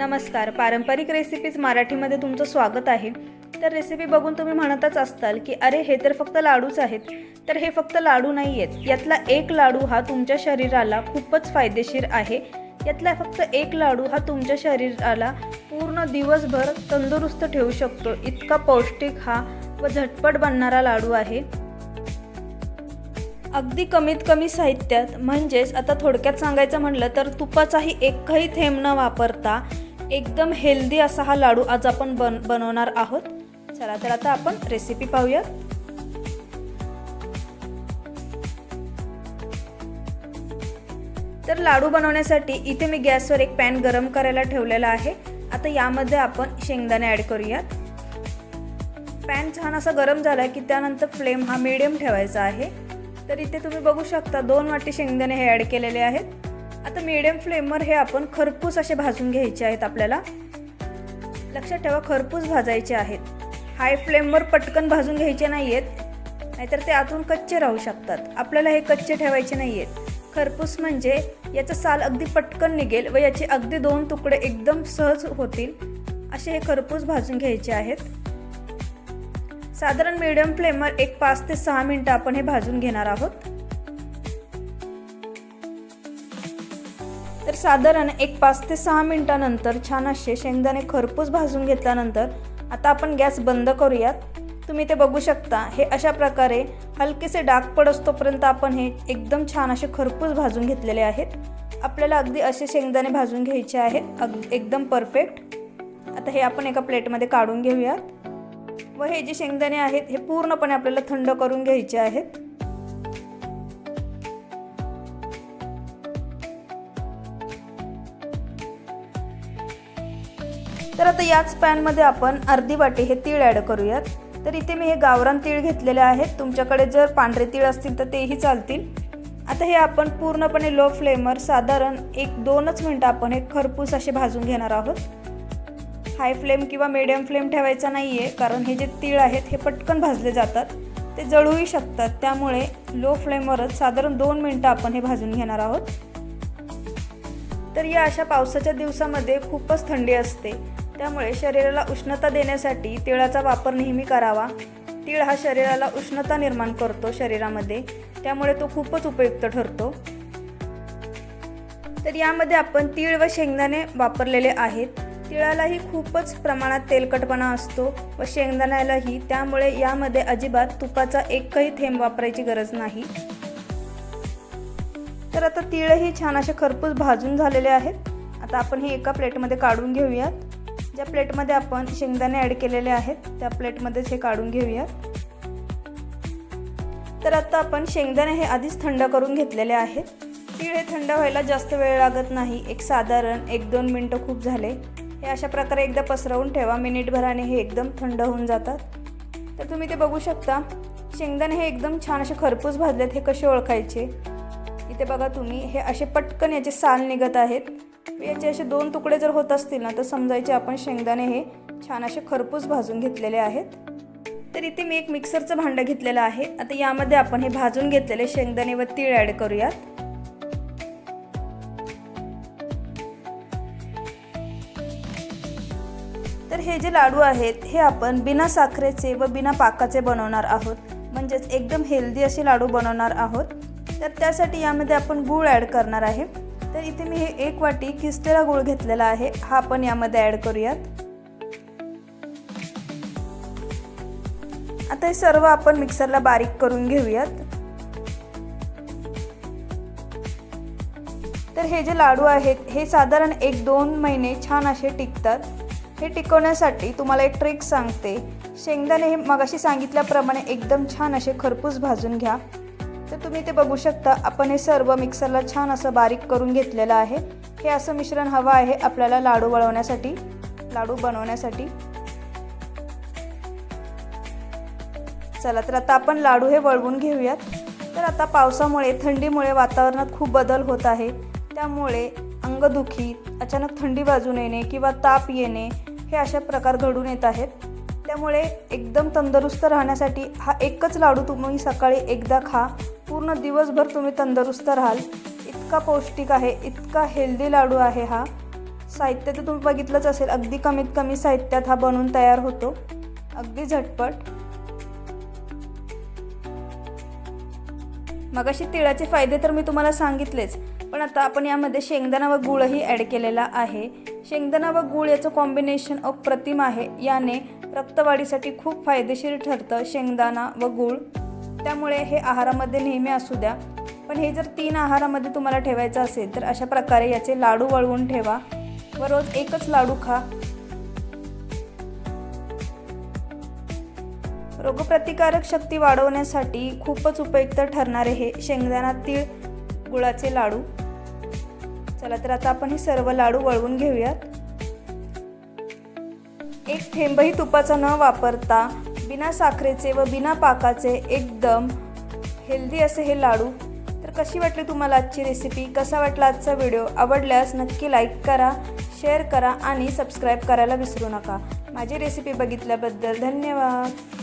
नमस्कार. पारंपरिक रेसिपीज मराठीमध्ये तुमचं स्वागत आहे. तर रेसिपी बघून तुम्ही म्हणतच असताल की अरे हे तर फक्त लाडूच आहेत. तर हे फक्त लाडू नाही आहेत. यातला एक लाडू हा तुमच्या शरीराला खूपच फायदेशीर आहे. यातला फक्त एक लाडू हा तुमच्या शरीराला पूर्ण दिवसभर तंदुरुस्त ठेवू शकतो. इतका पौष्टिक हा व झटपट बनणारा लाडू आहे. अगदी कमीत कमी साहित्यात म्हणजेच आता थोडक्यात सांगायचं म्हटलं तर तुपाचाही एकही थेंब न वापरता एकदम हेल्दी असा हा लाडू आज आपण बन बनवणार आहोत. चला तर आता आपण रेसिपी पाहूया. तर लाडू बनवण्यासाठी इथे मी गॅसवर एक पॅन गरम करायला ठेवलेला आहे. आता यामध्ये आपण शेंगदाणे ॲड करूयात. पॅन छान असा गरम झाला की त्यानंतर फ्लेम हा मिडियम ठेवायचा आहे. तर इथे तुम्ही बघू शकता दोन वाटी शेंगदाणे हे ॲड केलेले आहेत. आता मिडियम फ्लेमवर हे आपण खरपूस असे भाजून घ्यायचे आहेत आपल्याला. लक्षात ठेवा खरपूस भाजायचे आहेत. हाय फ्लेमवर पटकन भाजून घ्यायचे नाही आहेत नाहीतर ते आतून कच्चे राहू शकतात. आपल्याला हे कच्चे ठेवायचे नाही आहेत खरपूस म्हणजे याचं साल अगदी पटकन निघेल व याचे अगदी दोन तुकडे एकदम सहज होतील. असे हे खरपूस भाजून घ्यायचे आहेत. साधारण मिडियम फ्लेमवर एक पाच ते सहा मिनटं आपण हे भाजून घेणार आहोत. तर साधारण एक पाच ते सहा मिनटानंतर छान असे शेंगदाणे खरपूस भाजून घेतल्यानंतर आता आपण गॅस बंद करूयात. तुम्ही ते बघू शकता. हे अशा प्रकारे हलकेसे डाग पडस्तोपर्यंत आपण हे एकदम छान असे खरपूस भाजून घेतलेले आहेत. आपल्याला अगदी असे शेंगदाणे भाजून घ्यायचे आहेत. अग एकदम परफेक्ट. आता हे आपण एका प्लेटमध्ये काढून घेऊयात. व हे जे शेंगदाणे आहेत हे पूर्णपणे आपल्याला थंड करून घ्यायचे आहेत. तर आता याच पॅनमध्ये आपण अर्धी वाटी हे तीळ ॲड करूयात. तर इथे मी हे गावरान तीळ घेतलेले आहेत. तुमच्याकडे जर पांढरे तीळ असतील तर तेही चालतील. आता हे आपण पूर्णपणे लो फ्लेमवर साधारण एक दोनच मिनटं आपण हे खरपूस असे भाजून घेणार आहोत. हाय फ्लेम किंवा मिडियम फ्लेम ठेवायचा नाही आहे कारण हे जे तीळ आहेत हे पटकन भाजले जातात. ते जळूही शकतात. त्यामुळे लो फ्लेमवरच साधारण दोन मिनटं आपण हे भाजून घेणार आहोत. तर या अशा पावसाच्या दिवसामध्ये खूपच थंडी असते. त्यामुळे शरीराला उष्णता देण्यासाठी तिळाचा वापर नेहमी करावा. तीळ हा शरीराला उष्णता निर्माण करतो शरीरामध्ये. त्यामुळे तो खूपच उपयुक्त ठरतो. तर यामध्ये आपण तीळ व शेंगदाणे वापरलेले आहेत. तिळालाही खूपच प्रमाणात तेलकटपणा असतो व शेंगदाण्यालाही. त्यामुळे यामध्ये अजिबात तुपाचा एकही थेंब वापरायची गरज नाही. तर आता तिळही छान असे खरपूस भाजून झालेले आहेत. आता आपण हे एका प्लेटमध्ये काढून घेऊयात. ज्या प्लेटमध्ये आपण शेंगदाणे ॲड केलेले आहेत त्या प्लेटमध्येच हे काढून घेऊयात. तर आता आपण शेंगदाणे हे आधीच थंड करून घेतलेले आहेत. तीळ हे थंड व्हायला जास्त वेळ लागत नाही. एक साधारण एक दोन मिनटं खूप झाले. हे अशा प्रकारे एकदा पसरवून ठेवा. मिनिटभराने हे एकदम थंड होऊन जातात. तर तुम्ही ते बघू शकता. शेंगदाणे हे एकदम छान असे खरपूस भाजलेत हे कसे ओळखायचे? इथे बघा तुम्ही हे असे पटकन याचे साल निघत आहेत. याचे असे दोन तुकडे जर होत असतील ना तर समजायचे आपण शेंगदाणे हे छान असे खरपूस भाजून घेतलेले आहेत. तर इथे मी एक मिक्सरचं भांडं घेतलेलं आहे. आता यामध्ये आपण हे भाजून घेतलेले शेंगदाणे व तीळ ॲड करूयात. तर हे जे लाडू आहेत हे आपण बिना साखरेचे व बिना पाकाचे बनवणार आहोत. म्हणजेच एकदम हेल्दी असे लाडू बनवणार आहोत. तर त्यासाठी यामध्ये आपण गूळ ॲड करणार आहे. तर इथे मी हे एक वाटी किसलेला गूळ घेतलेला आहे. हा आपण यामध्ये ॲड करूयात. आता हे सर्व आपण मिक्सरला बारीक करून घेऊयात. तर हे जे लाडू आहेत हे साधारण एक दोन महिने छान असे टिकतात. हे टिकवण्यासाठी तुम्हाला एक ट्रिक सांगते. शेंगदाणे हे मगाशी सांगितल्याप्रमाणे एकदम छान असे खरपूस भाजून घ्या. तर तुम्ही ते बघू शकता. आपण हे सर्व मिक्सरला छान असं बारीक करून घेतलेलं आहे. हे असं मिश्रण हवं आहे आपल्याला लाडू वळवण्यासाठी लाडू बनवण्यासाठी. चला तर आता आपण लाडू हे वळवून घेऊयात. तर आता पावसामुळे थंडीमुळे वातावरणात खूप बदल होत आहे. त्यामुळे अंगदुखी अचानक थंडी वाजून येणे किंवा ताप येणे हे अशा प्रकार घडून येत आहेत. त्यामुळे एकदम तंदुरुस्त राहण्यासाठी हा एकच लाडू तुम्ही सकाळी एकदा खा. पूर्ण दिवसभर तुम्ही तंदुरुस्त राहाल. इतका पौष्टिक आहे इतका हेल्दी लाडू आहे हा. साहित्य तर तुम्ही बघितलंच असेल अगदी कमीत कमी साहित्यात हा बनवून तयार होतो. अगदी झटपट. मगाशी तिळाचे फायदे तर मी तुम्हाला सांगितलेच पण आता आपण यामध्ये शेंगदाणा व गुळही ॲड केलेला आहे. शेंगदाणा व गुळ याचं कॉम्बिनेशन अप्रतिम आहे. याने रक्तवाढीसाठी खूप फायदेशीर ठरतं शेंगदाणा व गुळ. त्यामुळे हे आहारामध्ये नेहमी असू द्या. पण हे जर तीन आहारामध्ये तुम्हाला ठेवायचं असेल तर अशा प्रकारे याचे लाडू वळवून ठेवा व रोज एकच लाडू खा. रोगप्रतिकारक शक्ती वाढवण्यासाठी खूपच उपयुक्त ठरणारे हे शेंगदाणा तीळ गुळाचे लाडू. चला तर आता आपण हे सर्व लाडू वळवून घेऊयात. एक थेंबही तुपाचा न वापरता बिना साखरेचे व बिना पाकाचे एकदम हेल्दी असे हे लाडू. तर कशी वाटली तुम्हाला आजची रेसिपी कसा वाटला आजचा व्हिडिओ आवडल्यास नक्की लाईक करा शेअर करा आणि सबस्क्राईब करायला विसरू नका. माझी रेसिपी बघितल्याबद्दल धन्यवाद.